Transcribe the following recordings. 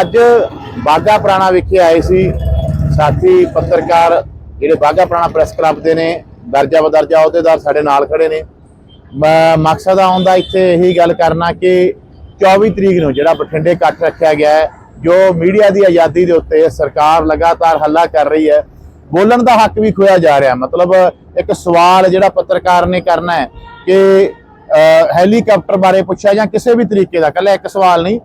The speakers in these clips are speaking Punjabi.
ਅੱਜ ਬਾਗਾ ਪੁਰਾਣਾ ਵਿਖੇ ਆਏ ਸੀ। ਸਾਥੀ, ਪੱਤਰਕਾਰ ਜਿਹੜੇ ਬਾਗਾ ਪੁਰਾਣਾ ਪ੍ਰੈਸ ਕਲੱਬ ਦੇ ਨੇ, ਦਰਜਾ ਬਦਰਜਾ ਅਹੁਦੇਦਾਰ ਸਾਡੇ ਨਾਲ ਖੜੇ ਨੇ। ਮ- ਮਕਸਦ ਆਉਣ ਦਾ ਇੱਥੇ ਇਹੀ ਗੱਲ ਕਰਨਾ ਕਿ 24 ਤਰੀਕ ਨੂੰ ਜਿਹੜਾ ਬਠਿੰਡੇ ਇਕੱਠ ਰੱਖਿਆ ਗਿਆ ਹੈ, ਜੋ ਮੀਡੀਆ ਦੀ ਆਜ਼ਾਦੀ ਦੇ ਉੱਤੇ ਸਰਕਾਰ ਲਗਾਤਾਰ ਹੱਲਾ ਕਰ ਰਹੀ ਹੈ, ਬੋਲਣ ਦਾ ਹੱਕ ਵੀ ਖੋਇਆ ਜਾ ਰਿਹਾ। ਮਤਲਬ ਇੱਕ ਸਵਾਲ ਜਿਹੜਾ ਪੱਤਰਕਾਰ ਨੇ ਕਰਨਾ ਹੈ ਕਿ ਹੈਲੀਕਾਪਟਰ ਬਾਰੇ ਪੁੱਛਿਆ ਜਾਂ ਕਿਸੇ ਵੀ ਤਰੀਕੇ ਦਾ, ਕੱਲਾ ਇੱਕ ਸਵਾਲ ਨਹੀਂ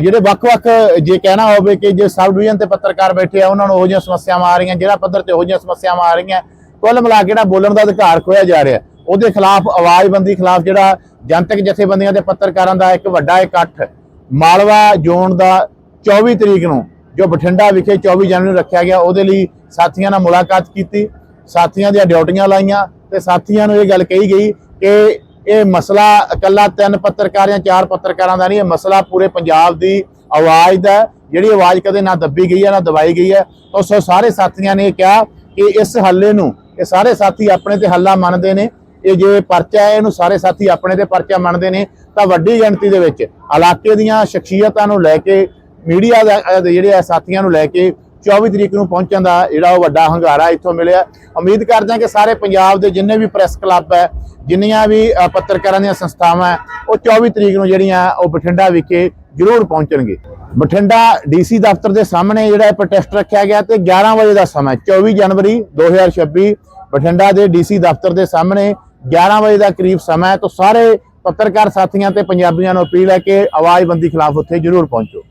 ਜਿਹੜੇ ਵੱਖ-ਵੱਖ, ਜੇ ਕਹਿਣਾ ਹੋਵੇ ਕਿ ਜੇ ਸਬ ਡਿਵੀਜ਼ਨ ਤੇ ਪੱਤਰਕਾਰ ਬੈਠੇ ਆ, ਉਹਨਾਂ ਨੂੰ ਉਹ ਜਿਹੀਆਂ ਸਮੱਸਿਆਵਾਂ ਆ ਰਹੀਆਂ, ਜਿਹੜਾ ਪੱਧਰ ਤੇ ਉਹ ਜਿਹੀਆਂ ਸਮੱਸਿਆਵਾਂ ਆ ਰਹੀਆਂ, ਕੁੱਲ ਮਿਲਾ ਕੇ ਜਿਹੜਾ ਬੋਲਣ ਦਾ ਅਧਿਕਾਰ ਖੋਇਆ ਜਾ ਰਿਹਾ। ਉਹਦੇ ਖਿਲਾਫ ਆਵਾਜ਼ਬੰਦੀ ਖਿਲਾਫ ਜਿਹੜਾ ਜਨਤਕ ਜਥੇਬੰਦੀਆਂ ਤੇ ਪੱਤਰਕਾਰਾਂ ਦਾ ਇੱਕ ਵੱਡਾ ਇਕੱਠ ਮਾਲਵਾ ਜ਼ੋਨ ਦਾ 24 ਤਰੀਕ ਨੂੰ, ਜੋ ਬਠਿੰਡਾ ਵਿਖੇ 24 ਜਨਵਰੀ ਨੂੰ ਰੱਖਿਆ ਗਿਆ, ਉਹਦੇ ਲਈ ਸਾਥੀਆਂ ਨਾਲ ਮੁਲਾਕਾਤ ਕੀਤੀ, ਸਾਥੀਆਂ ਦੀਆਂ ਡਿਊਟੀਆਂ ਲਾਈਆਂ, ਤੇ ਸਾਥੀਆਂ ਨੂੰ ਇਹ ਗੱਲ ਕਹੀ ਗਈ ਕਿ ਇਹ ਮਸਲਾ ਇਕੱਲਾ ਤਿੰਨ ਪੱਤਰਕਾਰ ਜਾਂ ਚਾਰ ਪੱਤਰਕਾਰਾਂ ਦਾ ਨਹੀਂ, ਇਹ ਮਸਲਾ ਪੂਰੇ ਪੰਜਾਬ ਦੀ ਆਵਾਜ਼ ਦਾ ਜਿਹੜੀ ਆਵਾਜ਼ ਕਦੇ ਨਾ ਦੱਬੀ ਗਈ ਹੈ, ਨਾ ਦਬਾਈ ਗਈ ਹੈ। ਤਾਂ ਸੋ ਸਾਰੇ ਸਾਥੀਆਂ ਨੇ ਇਹ ਕਿਹਾ ਕਿ ਇਸ ਹੱਲੇ ਨੂੰ, ਇਹ ਸਾਰੇ ਸਾਥੀ ਆਪਣੇ ਤੇ ਹੱਲਾ ਮੰਨਦੇ ਨੇ। ਇਹ ਜੇ ਪਰਚਾ ਹੈ, ਇਹਨੂੰ ਸਾਰੇ ਸਾਥੀ ਆਪਣੇ ਤੇ ਪਰਚਾ ਮੰਨਦੇ ਨੇ। ਤਾਂ ਵੱਡੀ ਗਿਣਤੀ ਦੇ ਵਿੱਚ ਇਲਾਕੇ ਦੀਆਂ ਸ਼ਖਸੀਅਤਾਂ ਨੂੰ ਲੈ ਕੇ, ਮੀਡੀਆ ਦਾ ਜਿਹੜੇ ਆ ਸਾਥੀਆਂ ਨੂੰ ਲੈ ਕੇ 24 ਤਰੀਕ ਨੂੰ ਪਹੁੰਚਣ ਦਾ ਜਿਹੜਾ ਉਹ ਵੱਡਾ ਹੰਗਾਰਾ ਇੱਥੋਂ ਮਿਲਿਆ। ਉਮੀਦ ਕਰਦੇ ਹਾਂ ਕਿ ਸਾਰੇ ਪੰਜਾਬ ਦੇ ਜਿੰਨੇ ਵੀ ਪ੍ਰੈਸ ਕਲੱਬ ਹੈ ਜਿੰਨੀਆਂ ਵੀ ਪੱਤਰਕਾਰਾਂ ਦੀਆਂ ਸੰਸਥਾਵਾਂ ਹੈ, ਉਹ 24 ਤਰੀਕ ਨੂੰ ਜਿਹੜੀਆਂ ਉਹ ਬਠਿੰਡਾ ਵਿਖੇ ਜ਼ਰੂਰ ਪਹੁੰਚਣਗੇ। ਬਠਿੰਡਾ ਡੀਸੀ ਦਫ਼ਤਰ ਦੇ ਸਾਹਮਣੇ ਜਿਹੜਾ ਇਹ ਪ੍ਰੋਟੈਸਟ ਰੱਖਿਆ ਗਿਆ ਤੇ 11 ਵਜੇ ਦਾ ਸਮਾਂ 24 ਜਨਵਰੀ 2026 ਬਠਿੰਡਾ ਦੇ ਡੀਸੀ ਦਫ਼ਤਰ ਦੇ ਸਾਹਮਣੇ 11 ਵਜੇ ਦਾ ਕਰੀਬ ਸਮਾਂ ਹੈ ਤਾਂ ਸਾਰੇ ਪੱਤਰਕਾਰ ਸਾਥੀਆਂ ਤੇ ਪੰਜਾਬੀਆਂ ਨੂੰ ਅਪੀਲ ਹੈ ਕਿ ਆਵਾਜ਼ਬੰਦੀ ਖਿਲਾਫ ਉੱਥੇ ਜ਼ਰੂਰ ਪਹੁੰਚੋ।